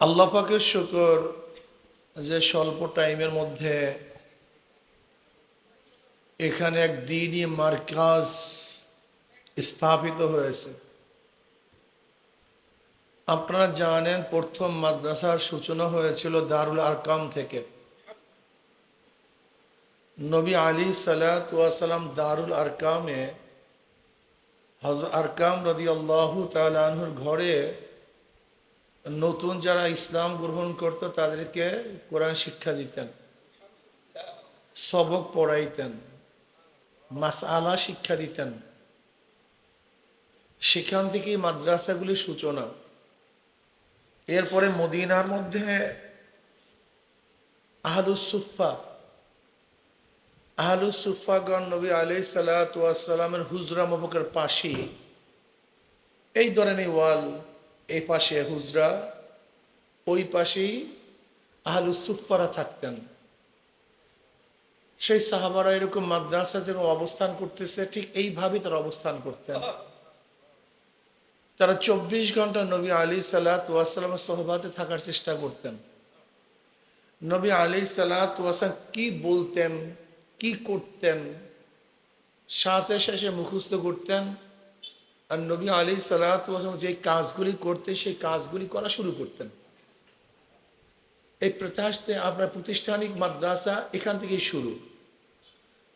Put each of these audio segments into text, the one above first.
আল্লাহ পাকের শুকর যে স্বল্প টাইমের মধ্যে এখানে এক দিনই মার্কাজ স্থাপিত হয়েছে। আপনারা জানেন, প্রথম মাদ্রাসার সূচনা হয়েছিল দারুল আরকাম থেকে। নবী আলী সালাম দারুল আরকামে হজ আরকাম রদি আল্লাহ তালুর ঘরে নতুন যারা ইসলাম গ্রহণ করত, তাদেরকে কোরআন শিক্ষা দিতেন, সবক পড়াইতেন, মাসআলা শিক্ষা দিতেন। সেখান থেকেই মাদ্রাসাগুলির সূচনা। এরপরে মদিনার মধ্যে আহলুসুফা আহলুসুফাগণ নবী আলি সালাতামের হুজরা মবকের পাশেই, এই ধরনের ওয়াল এই পাশে হুজরা, ওই পাশেই আহলুসুফারা থাকতেন। সেই সাহাবারা এরকম মাদ্রাসা যেরকম অবস্থান করতেছে, ঠিক এইভাবেই তারা অবস্থান করতেন। তারা চব্বিশ ঘণ্টা নবী আলী সাল্লাহামের সহবাতে থাকার চেষ্টা করতেন। নবী আলী সাল্লাহাম কি বলতেন, কি করতেন, সাথে শেষে মুখস্থ করতেন আর নবী আলী সাল্লাহাম যে কাজগুলি করতে সেই কাজগুলি করা শুরু করতেন। এই প্রত্যাশতে আপনার প্রতিষ্ঠানিক মাদ্রাসা এখান থেকেই শুরু।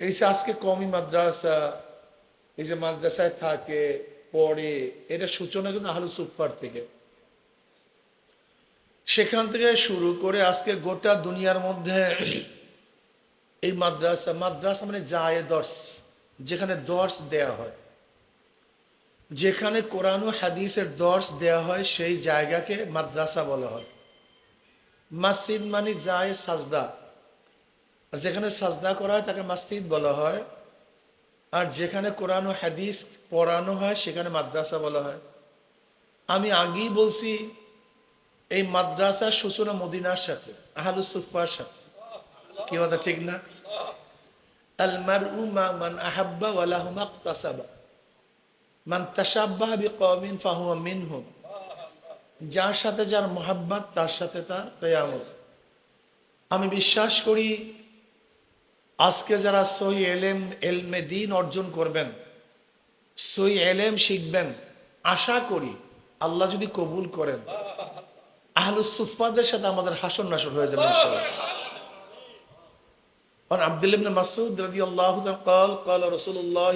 এই যে আজকে কমই মাদ্রাসা, এই যে মাদ্রাসায় থাকে, পড়ে, এটা সূচনা কিন্তু আহলু সুফার থেকে। সেখান থেকে শুরু করে আজকে গোটা দুনিয়ার মধ্যে এই মাদ্রাসা মাদ্রাসা মানে যায় দর্শ যেখানে দর্শ দেয়া হয়। যেখানে কোরআন ও হাদিসের দর্শ দেয়া হয়, সেই জায়গাকে মাদ্রাসা বলা হয়। মাসজিদ মানে যায় সাজদা। যেখানে সাজদা করা হয়, তাকে মাসজিদ বলা হয়। আর যেখানে কোরআন ও হাদিস পড়ানো হয়, সেখানে মাদ্রাসা বলা হয়। আমি আগেই বলছি, এই মাদ্রাসার সূচনা মদিনার সাথে আহালুসুফার সাথে। কি কথা, ঠিক না? আলমার উমা মান আহাব্বা ওয়ালাহুমা তাসাবা মান তাসাব্বাহ বিকওমিন ফাহুয়া মিনহুম যার সাথে যার মোহাব্বত তার সাথে তার কেয়ামত আমি বিশ্বাস করি আজকে যারা সই এলেম এলমে দিন অর্জন করবেন সই এলেম শিখবেন আশা করি আল্লাহ যদি কবুল করেন আহলুসুফাদের সাথে আমাদের হাসন নাসর হয়ে যাবে عبد الله بن مسعود رضي الله عنه قال قال رسول الله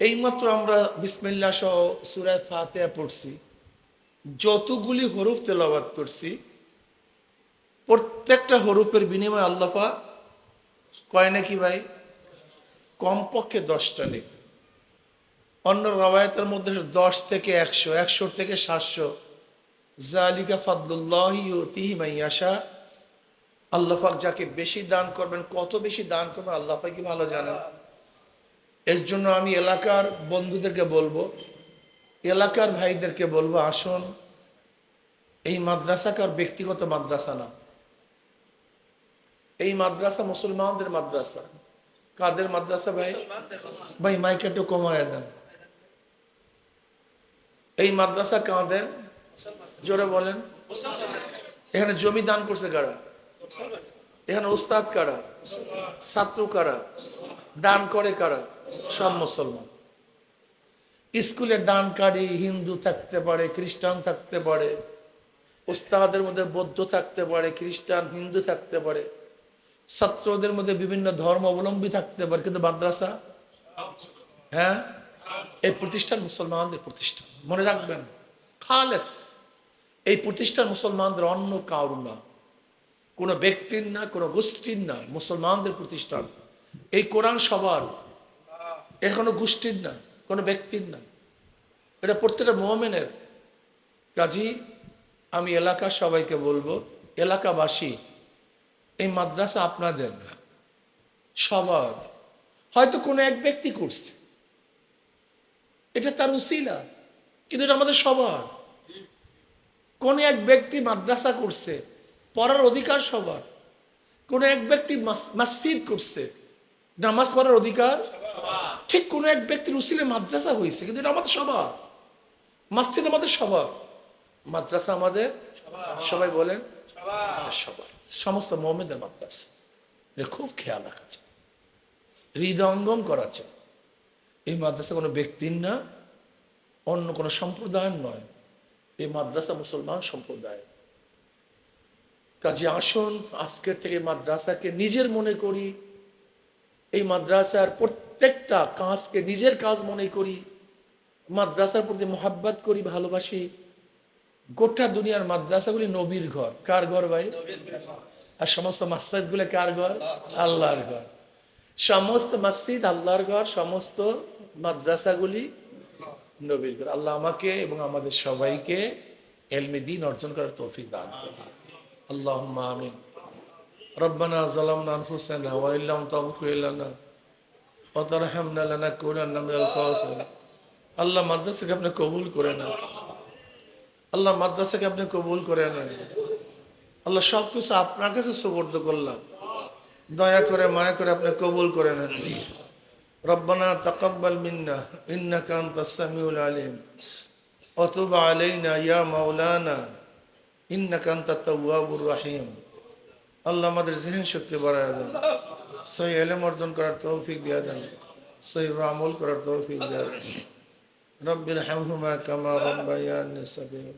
এইমাত্র আমরা বিসমিল্লা সহ সুরায় ফাতেহা পড়ছি। যতগুলি হরুফ তেলাওয়াত করছি, প্রত্যেকটা হরুফের বিনিময়ে আল্লাফা কয় নাকি ভাই? কমপক্ষে দশটা নেই অন্য রবায়তের মধ্যে দশ থেকে একশো একশো থেকে সাতশো। জালিকা ফাদুল্লাহি মাইয়াশা আল্লাহাক যাকে বেশি দান করবেন, কত বেশি দান করবেন, আল্লাহ কি ভালো জানেন? এর জন্য আমি এলাকার বন্ধুদেরকে বলব, এলাকার ভাইদেরকে বলব, আসুন, এই মাদ্রাসাকার ব্যক্তিগত মাদ্রাসা না। এই মাদ্রাসা মুসলমানদের মাদ্রাসা। কাদের মাদ্রাসা ভাই? ভাই মাইকে একটু কমায় দেন। এই মাদ্রাসা কাদের? জোরে বলেন। এখানে জমি দান করছে কারা? এখানে উস্তাদ কারা? ছাত্র কারা? দান করে কারা? সব মুসলমান। স্কুলে দানকারী হিন্দু থাকতে পারে, খ্রিস্টান থাকতে পারে, উস্তাদের মধ্যে বৌদ্ধ থাকতে পারে, খ্রিস্টান, হিন্দু থাকতে পারে, ছাত্রদের মধ্যে বিভিন্ন ধর্ম অবলম্বী থাকতে পারে, কিন্তু মাদ্রাসা? হ্যাঁ? এই প্রতিষ্ঠান মুসলমানদের প্রতিষ্ঠান, মনে রাখবেন, খালেস। এই প্রতিষ্ঠান মুসলমানদের অন্য কারু না। কোনো ব্যক্তির না, কোনো গোষ্ঠীর না, মুসলমানদের প্রতিষ্ঠান। এই কোরআন সবার। এর কোনো গোষ্ঠীর না কোনো ব্যক্তির না এটা প্রত্যেকটা মোহামেনের কাজী, আমি এলাকার সবাইকে বলব, এলাকাবাসী, এই মাদ্রাসা আপনাদের না, সবার। হয়তো কোনো এক ব্যক্তি করছে। এটা তার উসিলা, কিন্তু এটা আমাদের সবার। কোন এক ব্যক্তি মাদ্রাসা করছে, পড়ার অধিকার সবার। কোন এক ব্যক্তি মাস- মসজিদ করছে, নামাজ পড়ার অধিকার ঠিক কোন এক ব্যক্তির উসিলে মাদ্রাসা হয়েছে কিন্তু এটা আমাদের সবার। মসজিদ আমাদের সবার। মাদ্রাসা আমাদের সবাই বলেন? সবাই সমস্ত মোহাম্মদের মাদ্রাসা। এটা খুব খেয়াল রাখা যায় হৃদয়ঙ্গম করা যায় এই মাদ্রাসা কোনো ব্যক্তির না অন্য কোনো সম্প্রদায়ের নয়। এই মাদ্রাসা মুসলমান সম্প্রদায়। কাজে আসুন আজকের থেকে মাদ্রাসাকে নিজের মনে করি। এই মাদ্রাসার প্রত্যেকটা কাজকে নিজের কাজ মনে করি, মাদ্রাসার প্রতি মোহাব্বত করি, ভালোবাসি। গোটা দুনিয়ার মাদ্রাসাগুলি নবীর ঘর। কার ঘর ভাই? আর সমস্ত মাসাইদগুলো কার ঘর? আল্লাহর ঘর। সমস্ত মসজিদ আল্লাহর ঘর, সমস্ত মাদ্রাসাগুলি নবীর ঘর। আল্লাহ আমাকে এবং আমাদের সবাইকে এলমে দিন অর্জন করার তৌফিক দান আল্লাহ আমিন। রব্বানা জালামনা আনফুসানা ওয়া ইল্লাম তাগফির لنا وترحمنا لنكونن من الخاسرين আল্লাহ মাদ্রাসাকে আপনি কবুল করে নেন আল্লাহ মাদ্রাসাকে আপনি কবুল করে নেন আল্লাহ সব কিছু আপনার কাছে সুবর্দ করলাম দয়া করে মায়া করে আপনি কবুল করে নেন ربنا تقبل منا انك انت السميع العليم وتب علينا يا مولانا انك انت التواب الرحيم আল্লাহ আমাদের জেহেন শক্তি বাড়ায় দেন সহি এলেম অর্জন করার তৌফিক দিয়া দেন সহি আমল করার তৌফিক দিয়া দেন رب ارحمهما كما ربياني صغيرا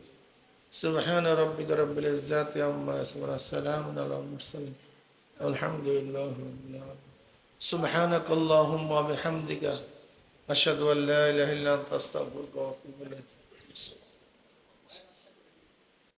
سبحان ربك رب العزة عما يصفون السلام على المرسلين والحمد لله رب العالمين سبحانك اللهم وبحمدك أشهد أن لا إله إلا أنت أستغفرك وأتوب إليك